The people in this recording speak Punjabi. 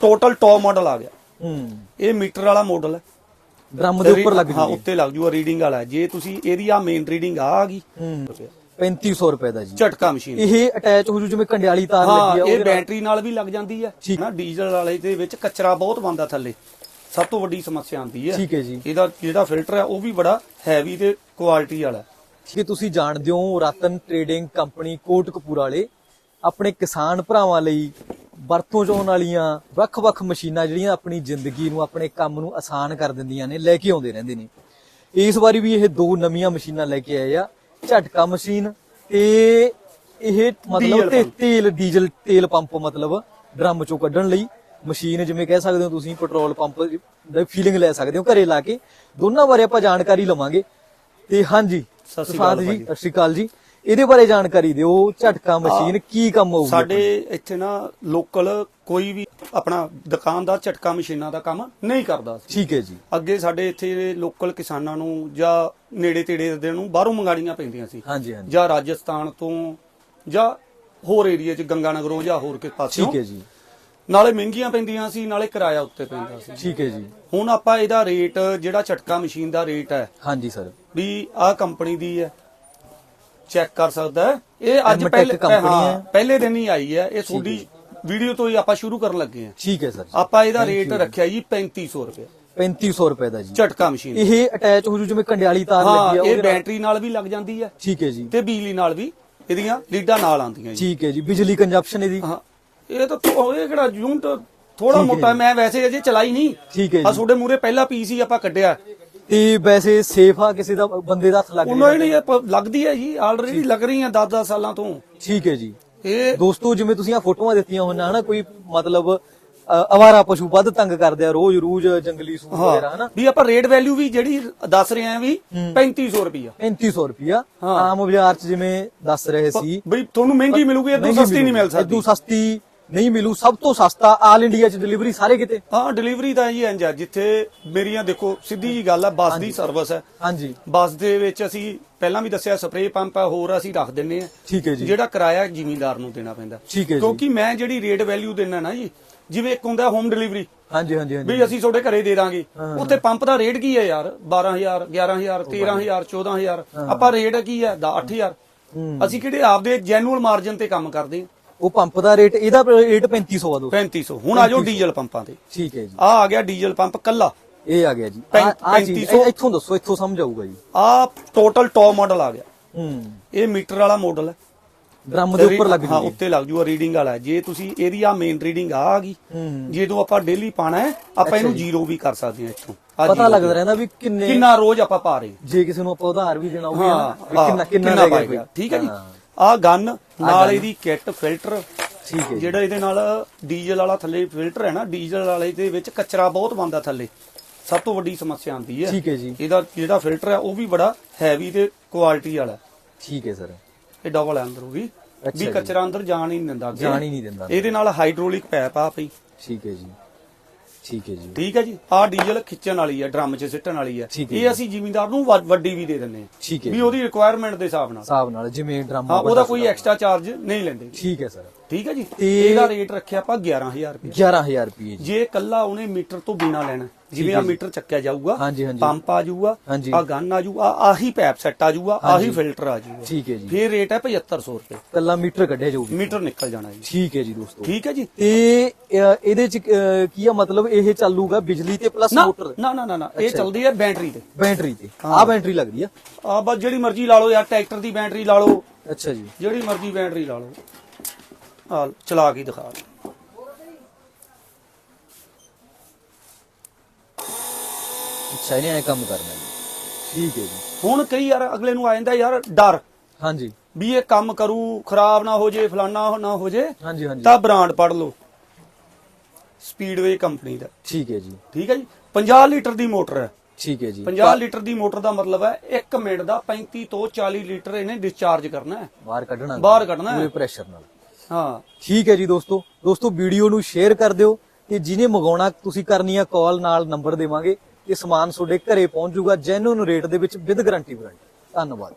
ਟੋਟਲ ਟੌਪ ਮਾਡਲ ਆ ਗਿਆ। ਹੂੰ। ਇਹ ਮੀਟਰ ਵਾਲਾ ਮਾਡਲ ਹੈ। ਡਰਮ ਦੇ ਉੱਪਰ ਲੱਗ ਹਾਂ ਜੂਗੀ। ਉੱਤੇ ਲੱਗ ਜੂਗਾ ਰੀਡਿੰਗ ਵਾਲਾ। ਜੇ ਤੁਸੀਂ ਇਹਦੀ ਆ ਮੇਨ ਰੀਡਿੰਗ ਆ ਆ ਗਈ। ਹੂੰ। 3500 ਰੁਪਏ ਦਾ ਜੀ। ਝਟਕਾ ਮਸ਼ੀਨ ਇਹ ਅਟੈਚ ਹੋ ਜੂ ਜਿਵੇਂ ਕੰਡਿਆਲੀ ਤਾਰ ਹਾਂ ਲੱਗੀ ਆ ਇਹ। ਬੈਟਰੀ ਨਾਲ ਵੀ ਲੱਗ ਜਾਂਦੀ ਹੈ। ਨਾ ਡੀਜ਼ਲ ਵਾਲੇ ਦੇ ਵਿੱਚ ਕਚਰਾ ਬਹੁਤ ਬੰਦਾ ਥੱਲੇ। ਸਭ ਤੋਂ ਵੱਡੀ ਸਮੱਸਿਆ ਆਉਂਦੀ ਹੈ। ਠੀਕ ਹੈ ਜੀ। ਇਹਦਾ ਜਿਹੜਾ ਫਿਲਟਰ ਹੈ ਉਹ ਵੀ ਬੜਾ ਹੈਵੀ ਤੇ ਕੁਆਲਿਟੀ ਵਾਲਾ ਹੈ। ਹੈ ਤੁਸੀਂ ਜਾਣਦੇ ਹੋ ਰਤਨ ਟ੍ਰੇਡਿੰਗ ਕੰਪਨੀ ਕੋਟਕਪੂਰਾ ਵਾਲੇ ਆਪਣੇ ਕਿਸਾਨ ਭਰਾਵਾਂ ਲਈ ਵਰਤੋਂ 'ਚ ਆਉਣ ਵਾਲੀਆਂ ਵੱਖ-ਵੱਖ ਮਸ਼ੀਨਾਂ ਜਿਹੜੀਆਂ ਆਪਣੀ ਜ਼ਿੰਦਗੀ ਨੂੰ ਆਪਣੇ ਕੰਮ ਨੂੰ ਆਸਾਨ ਕਰ ਦਿੰਦੀਆਂ ਨੇ ਲੈ ਕੇ ਆਉਂਦੇ ਰਹਿੰਦੇ ਨੇ। ਇਸ ਵਾਰੀ ਵੀ ਇਹ ਦੋ ਨਵੀਆਂ ਮਸ਼ੀਨਾਂ ਲੈ ਕੇ ਆਏ ਆ। ਝਟਕਾ ਮਸ਼ੀਨ ਤੇ ਇਹ ਮਤਲਬ ਤੇ। ਤੇਲ ਡੀਜ਼ਲ ਤੇਲ ਪੰਪ ਮਤਲਬ ਡਰਮ ਚੋਂ ਕੱਢਣ ਲਈ। ਮਸ਼ੀਨ ਜਿਵੇਂ ਕਹਿ ਸਕਦੇ ਹੋ ਤੁਸੀਂ ਪੈਟਰੋਲ ਪੰਪ ਦਾ ਫੀਲਿੰਗ ਲੈ ਸਕਦੇ ਹੋ ਘਰੇ ਲਾ ਕੇ। ਦੋਨਾਂ ਬਾਰੇ ਆਪਾਂ ਜਾਣਕਾਰੀ ਲਵਾਂਗੇ। ਤੇ ਹਾਂਜੀ ਸਤਿ ਸ਼੍ਰੀ ਅਕਾਲ ਜੀ। ਸਤਿ ਸ਼੍ਰੀ ਅਕਾਲ ਜੀ। ਇਹਦੇ ਬਾਰੇ ਜਾਣਕਾਰੀ ਦਿਓ ਝਟਕਾ ਮਸ਼ੀਨ ਕੀ ਕੰਮ ਆਊਗੀ ਸਾਡੇ ਇੱਥੇ ਨਾ ਲੋਕਲ ਕੋਈ ਵੀ ਆਪਣਾ ਦੁਕਾਨਦਾਰ ਝਟਕਾ ਮਸ਼ੀਨਾਂ ਦਾ ਕੰਮ ਨਹੀਂ ਕਰਦਾ ਠੀਕ ਹੈ ਜੀ। ਅੱਗੇ ਸਾਡੇ ਇੱਥੇ ਲੋਕਲ ਕਿਸਾਨਾਂ ਨੂੰ ਜਾਂ ਨੇੜੇ ਤੇੜੇ ਦੇ ਨੂੰ ਬਾਹਰੋਂ ਮੰਗਾੜੀਆਂ ਪੈਂਦੀਆਂ ਸੀ। ਹਾਂਜੀ ਹਾਂਜੀ। ਜਾਂ ਰਾਜਸਥਾਨ ਤੋਂ ਜਾਂ ਹੋਰ ਏਰੀਆ 'ਚ ਗੰਗਾਨਗਰੋਂ ਜਾਂ ਹੋਰ ਕਿਸ ਪਾਸਿਓਂ। ਠੀਕ ਹੈ ਜੀ। ਨਾਲੇ ਮਹਿੰਗੀਆਂ ਪੈਂਦੀਆਂ ਸੀ ਨਾਲੇ ਕਿਰਾਇਆ ਉੱਤੇ ਪੈਂਦਾ ਸੀ। ਠੀਕ ਹੈ ਜੀ। ਹੁਣ ਆਪਾਂ ਇਹਦਾ ਰੇਟ ਜਿਹੜਾ ਝਟਕਾ ਮਸ਼ੀਨ ਦਾ ਰੇਟ ਹੈ ਹਾਂਜੀ ਸਰ। ਵੀ ਆਹ ਕੰਪਨੀ ਦੀ ਹੈ। ਚੈੱਕ ਕਰ ਸਕਦਾ ਹੈ। ਇਹ ਅੱਜ ਪਹਿਲੇ ਹਾਂ। ਪਹਿਲੇ ਦਿਨ ਹੀ ਆਈ ਹੈ। ਇਹ ਤੁਹਾਡੀ ਵੀਡੀਓ ਤੋਂ ਹੀ ਆਪਾਂ ਸ਼ੁਰੂ ਕਰਨ ਲੱਗੇ ਹਾਂ। ਠੀਕ ਹੈ ਸਰ ਆਪਾਂ ਇਹਦਾ ਰੇਟ ਰੱਖਿਆ ਜੀ 3500 ਰੁਪਏ। 3500 ਰੁਪਏ ਦਾ ਜੀ। ਝਟਕਾ ਮਸ਼ੀਨ। ਇਹ ਅਟੈਚ ਹੋ ਜੂ ਜਿਵੇਂ ਕੰਡਿਆਲੀ ਤਾਰ ਹਾਂ ਲੱਗੀ ਆ ਇਹ ਉਹਦੇ ਨਾਲ। ਬੈਟਰੀ ਨਾਲ ਵੀ ਲੱਗ ਜਾਂਦੀ ਹੈ। ਠੀਕ ਹੈ ਜੀ। ਤੇ ਬਿਜਲੀ ਨਾਲ ਵੀ ਇਹਦੀਆਂ ਲੀਡਾਂ ਨਾਲ ਆਉਂਦੀਆਂ ਜੀ। ਠੀਕ ਹੈ ਜੀ। ਬਿਜਲੀ ਕੰਜਪਸ਼ਨ ਇਹਦੀ। ਹਾਂ। ਇਹ ਤਾਂ ਥੋ- ਇਹ ਕਿਹੜਾ ਯੂਨਿਟ ਥੋੜਾ ਮੋਟਾ ਮੈਂ ਵੈਸੇ ਅਜੇ ਚਲਾਈ ਨਹੀਂ। ਠੀਕ ਹੈ ਆ ਜੀ। ਤੁਹਾਡੇ ਮੂਰੇ ਪਹਿਲਾ ਪੀਸ ਹੀ ਆਪਾਂ ਕੱਢਿਆ। ਤੇ ਵੈਸੇ ਸੇਫ ਆ ਕਿਸੇ ਦਾ ਬੰਦੇ ਦਾ ਹੱਥ ਲੱਗ ਉਹਨਾਂ ਹੀ ਨਹੀਂ ਇਹ ਪ- ਲੱਗਦੀ ਹੈ ਜੀ ਆਲਰੇਡੀ ਲੱਗ ਰਹੀ ਹੈ 10-10 ਸਾਲਾਂ ਤੋਂ। ਠੀਕ ਹੈ ਜੀ। ਇਹ ਦੋਸਤੋ ਜਿਵੇਂ ਤੁਸੀਂ ਆ ਫੋਟੋਆਂ ਦਿੱਤੀਆਂ ਹੋਣਾ ਹਨਾ ਕੋਈ ਮਤਲਬ ਅ, ਅਵਾਰਾ ਪਸ਼ੂ ਵੱਧ ਤੰਗ ਕਰਦੇ ਆ ਰੋਜ਼ ਰੂਜ ਜੰਗਲੀ ਸੂਰ ਵਗੈਰਾ ਹਨਾ। ਵੀ ਆਪਾਂ ਰੇਟ ਵੈਲਿਊ ਵੀ ਜਿਹੜੀ ਦੱਸ ਰਹੇ ਆਂ ਵੀ 3500 ਰੁਪਿਆ 3500 ਰੁਪਿਆ ਹਾਂ। ਆਮ ਬਾਜ਼ਾਰ ਚ ਜਿਵੇਂ ਦੱਸ ਰਹੇ ਸੀ। ਬਈ ਤੁਹਾਨੂੰ ਮਹਿੰਗੀ ਮਿਲੂਗੀ ਇਦੋਂ ਮਹਿੰਗੀ ਸਸਤੀ ਨਹੀਂ ਮਿਲ ਇਦੋਂ ਸਕਦੀ ਸਸਤੀ ਨਹੀਂ ਮਿਲੂ ਸਭ ਤੋਂ ਸਸਤਾ ਆਲ ਇੰਡੀਆ ਚ ਡਿਲੀਵਰੀ ਸਾਰੇ ਕਿਤੇ। ਹਾਂ ਡਿਲੀਵਰੀ ਤਾਂ ਜੀ ਇੰਜ ਆ ਜਿੱਥੇ ਮੇਰੀਆਂ ਦੇਖੋ ਸਿੱਧੀ ਜੀ ਗੱਲ ਆ ਬੱਸ ਦੀ ਸਰਵਿਸ ਹੈ। ਹਾਂਜੀ। ਬੱਸ ਦੇ ਵਿੱਚ ਅਸੀਂ ਪਹਿਲਾਂ ਵੀ ਦੱਸਿਆ ਸਪਰੇਅ ਪੰਪ ਆ ਹੋਰ ਅਸੀਂ ਰੱਖ ਦਿੰਨੇ ਆ ਠੀਕ ਹੈ ਜੀ। ਜਿਹੜਾ ਕਿਰਾਇਆ ਜ਼ਿਮੀਂਦਾਰ ਨੂੰ ਦੇਣਾ ਪੈਂਦਾ। ਠੀਕ ਹੈ ਜੀ। ਕਿਉਂਕਿ ਮੈਂ ਜਿਹੜੀ ਰੇਟ ਵੈਲਿਊ ਦੇਣਾ ਨਾ ਜੀ ਜਿਵੇਂ ਇੱਕ ਹੁੰਦਾ ਹੋਮ ਡਿਲੀਵਰੀ ਹਾਂਜੀ ਹਾਂਜੀ ਹਾਂਜੀ। ਵੀ ਅਸੀਂ ਤੁਹਾਡੇ ਘਰੇ ਦੇ ਦਾਂਗੇ। ਉੱਥੇ ਪੰਪ ਦਾ ਰੇਟ ਕੀ ਹੈ ਯਾਰ? 12000 11000 13000 14000 ਆਪਾਂ ਰੇਟ ਕੀ ਹੈ? ਦਾ 8000 ਹੂੰ। ਅਸੀਂ ਕਿਹੜੇ ਆਪਦੇ ਜੈਨੂਅਲ ਮਾਰਜਨ ਤੇ ਕੰਮ ਕਰਦੇ ਹਾਂ? ਉਹ ਪੰਪ ਦਾ ਰੇਟ ਇਹਦਾ ਰੇਟ 3500 ਆ ਦੋ। 3500 ਹੁਣ ਆ ਜਾਓ ਡੀਜ਼ਲ ਪੰਪਾਂ ਤੇ। ਠੀਕ ਹੈ ਜੀ। ਆ ਆ ਗਿਆ ਡੀਜ਼ਲ ਪੰਪ ਕੱਲਾ। ਇਹ ਆ ਗਿਆ ਜੀ। ਆ ਚੀਜ਼ 3500 ਇੱਥੋਂ ਦੱਸੋ ਇੱਥੋਂ ਸਮਝ ਆਊਗਾ ਜੀ। ਆ ਟੋਟਲ ਟੌਪ ਮਾਡਲ ਆ ਗਿਆ। ਹੂੰ। ਇਹ ਮੀਟਰ ਵਾਲਾ ਮਾਡਲ ਹੈ। ਡਰਮ ਦੇ ਉੱਪਰ ਲੱਗ ਹਾਂ ਉੱਤੇ ਲੱਗ ਜੂਗਾ ਰੀਡਿੰਗ ਵਾਲਾ ਜੇ ਤੁਸੀਂ ਇਹਦੀ ਆ ਮੇਨ ਰੀਡਿੰਗ ਆ ਆ ਗਈ। ਜਦੋਂ ਆਪਾਂ ਡੇਲੀ ਪਾਣਾ ਹੈ ਆਪਾਂ ਇਹਨੂੰ। ਜ਼ੀਰੋ ਵੀ ਕਰ ਸਕਦੇ ਹਾਂ ਇੱਥੋਂ। ਪਤਾ ਲੱਗਦਾ ਰਹਿੰਦਾ ਵੀ ਕਿੰਨੇ ਕਿੰਨਾ ਰੋਜ਼ ਆਪਾਂ ਪਾ ਰਹੇ ਜੇ ਕਿਸੇ ਨੂੰ ਆਪਾਂ ਉਧਾਰ ਵੀ ਦੇਣਾ ਹੋਵੇ ਨਾ ਕਿੰਨਾ ਕਿੰਨਾ ਠੀਕ ਹੈ ਜੀ। ਆ ਗਨ ਨਾਲ। ਇਹਦੀ ਕਿੱਟ ਫਿਲਟਰ ਠੀਕ ਹੈ ਜਿਹੜਾ ਇਹਦੇ ਨਾਲ ਡੀਜ਼ਲ ਵਾਲਾ ਥੱਲੇ ਫਿਲਟਰ ਹੈ ਨਾ ਡੀਜ਼ਲ ਵਾਲੇ ਦੇ ਵਿੱਚ ਕਚਰਾ ਬਹੁਤ ਬੰਦਾ ਥੱਲੇ। ਸਭ ਤੋਂ ਵੱਡੀ ਸਮੱਸਿਆ ਆਉਂਦੀ ਹੈ। ਠੀਕ ਹੈ ਜੀ। ਇਹਦਾ ਜਿਹੜਾ ਫਿਲਟਰ ਹੈ ਉਹ ਵੀ ਬੜਾ ਹੈਵੀ ਤੇ ਕੁਆਲਿਟੀ ਵਾਲਾ। ਠੀਕ ਹੈ ਸਰ। ਇਹ ਡਬਲ ਹੈ ਅੰਦਰ ਉਹ ਵੀ ਵੀ। ਕਚਰਾ ਅੰਦਰ ਜਾਣ ਹੀ ਨਹੀਂ ਦਿੰਦਾ। ਜਾਣ ਹੀ ਨਹੀਂ ਦਿੰਦਾ। ਇਹਦੇ ਨਾਲ ਹਾਈਡ੍ਰੋਲਿਕ ਪੈਪ ਆ ਪਈ ਠੀਕ ਹੈ ਜੀ। ਠੀਕ ਹੈ ਜੀ। ਠੀਕ ਹੈ ਜੀ? ਆਹ ਡੀਜ਼ਲ ਖਿੱਚਣ ਵਾਲੀ ਹੈ ਡਰਮ 'ਚ ਸਿੱਟਣ ਵਾਲੀ ਹੈ। ਠੀਕ ਹੈ ਇਹ ਅਸੀਂ ਜ਼ਿਮੀਂਦਾਰ ਨੂੰ ਵੱਡ- ਵੱਡੀ ਵੀ ਦੇ ਦਿੰਦੇ ਹਾਂ। ਠੀਕ ਹੈ ਵੀ। ਉਹਦੀ ਰਿਕੁਆਇਰਮੈਂਟ ਦੇ ਹਿਸਾਬ ਨਾਲ। ਹਿਸਾਬ ਨਾਲ ਜਿਵੇਂ ਡਰਮ ਹਾਂ ਉਹਦਾ ਕੋਈ ਐਕਸਟਰਾ ਚਾਰਜ ਨਹੀਂ ਲੈਂਦੇ। ਠੀਕ ਹੈ ਸਰ। ਠੀਕ ਹੈ ਜੀ? ਤੇ- ਇਹਦਾ ਰੇਟ ਰੱਖਿਆ ਆਪਾਂ 11000 ਰੁਪਏ। 11000 ਰੁਪਏ ਜੀ। ਜੇ ਕੱਲਾ ਉਹਨੇ ਮੀਟਰ ਤੋਂ ਬਿਨਾ ਲੈਣਾ ਜਿਵੇਂ ਆ ਮੀਟਰ ਚੱਕਿਆ ਜਾਊਗਾ। ਪੰਪ ਆ ਜਾਊਗਾ। ਆ ਗਨ ਆ ਜਾਊਗਾ ਆਹੀ ਪੈਪ ਸੈੱਟ ਆ ਜਾਊਗਾ ਆਹੀ। ਫਿਲਟਰ ਆ ਜਾਊਗਾ। ਠੀਕ ਹੈ ਜੀ। ਫਿਰ ਰੇਟ ਹੈ 7500 ਰੁਪਏ। ਕੱਲਾ ਮੀਟਰ ਕੱਢਿਆ ਜਾਊਗੀ। ਮੀਟਰ ਨਿਕਲ ਜਾਣਾ ਜੀ। ਠੀਕ ਹੈ ਜੀ ਦੋਸਤੋ। ਠੀਕ ਹੈ ਜੀ। ਤੇ ਇਹਦੇ ਚ ਕੀ ਆ ਮਤਲਬ ਇਹ ਚੱਲੂਗਾ ਬਿਜਲੀ ਤੇ ਪਲੱਸ ਮੋਟਰ ਨਾ ਨਾ ਨਾ ਨਾ ਇਹ ਚੱਲਦੀ ਹੈ ਬੈਟਰੀ ਤੇ। ਬੈਟਰੀ ਤੇ। ਆ ਬੈਟਰੀ ਲੱਗਦੀ ਆ? ਆ ਬਸ ਜਿਹੜੀ ਮਰਜ਼ੀ ਲਾ ਲਓ ਯਾਰ ਟਰੈਕਟਰ ਦੀ ਬੈਟਰੀ ਲਾ ਲਓ। ਅੱਛਾ ਜੀ। ਜਿਹੜੀ ਮਰਜ਼ੀ ਬੈਟਰੀ ਲਾ ਲਓ। ਆ ਚਲਾ ਕੇ ਦਿਖਾ। ਅੱਛਾ ਇਹਨੇ ਐ ਕੰਮ ਕਰਨਾ ਜੀ। ਠੀਕ ਹੈ ਜੀ। ਹੁਣ ਕਈ ਯਾਰ ਅਗਲੇ ਨੂੰ ਆ ਜਾਂਦਾ ਯਾਰ ਡਰ। ਹਾਂਜੀ। ਵੀ ਇਹ ਕੰਮ ਕਰੂ ਖਰਾਬ ਨਾ ਹੋ ਜੇ ਫਲਾਨਾ ਨਾ ਹੋ ਜੇ ਹਾਂਜੀ ਹਾਂਜੀ। ਤਾਂ ਬ੍ਰਾਂਡ ਪੜ ਲਓ। ਸਪੀਡਵੇ ਕੰਪਨੀ ਦਾ। ਠੀਕ ਹੈ ਜੀ। ਠੀਕ ਹੈ ਜੀ। 50 ਲੀਟਰ ਦੀ ਮੋਟਰ ਹੈ। ਠੀਕ ਹੈ ਜੀ। 50 ਲੀਟਰ ਦੀ ਮੋਟਰ ਦਾ ਮਤਲਬ ਹੈ 1 ਮਿੰਟ ਦਾ 35 ਤੋਂ 40 ਲੀਟਰ ਇਹਨੇ ਡਿਸਚਾਰਜ ਕਰਨਾ ਹੈ। ਬਾਹਰ ਕੱਢਣਾ ਬਾਹਰ ਕੱਢਣਾ ਹੈ। ਪੂਰੇ ਪ੍ਰੈਸ਼ਰ ਨਾਲ। ਹਾਂ। ਠੀਕ ਹੈ ਜੀ ਦੋਸਤੋ। ਦੋਸਤੋ ਵੀਡੀਓ ਨੂੰ ਸ਼ੇਅਰ ਕਰ ਦਿਓ ਤੇ ਜਿਹਨੇ ਮੰਗਾਉਣਾ ਤੁਸੀਂ ਕਰਨੀ ਆ ਕਾਲ ਨਾਲ ਨੰਬਰ ਦੇਵਾਂਗੇ। ਇਹ ਸਮਾਨ ਤੁਹਾਡੇ ਘਰੇ ਪਹੁੰਚ ਜਾਊਗਾ ਜੈਨੂਨ ਰੇਟ ਦੇ ਵਿੱਚ ਵਿਦ ਗਾਰੰਟੀ ਵਾਰੰਟੀ ਧੰਨਵਾਦ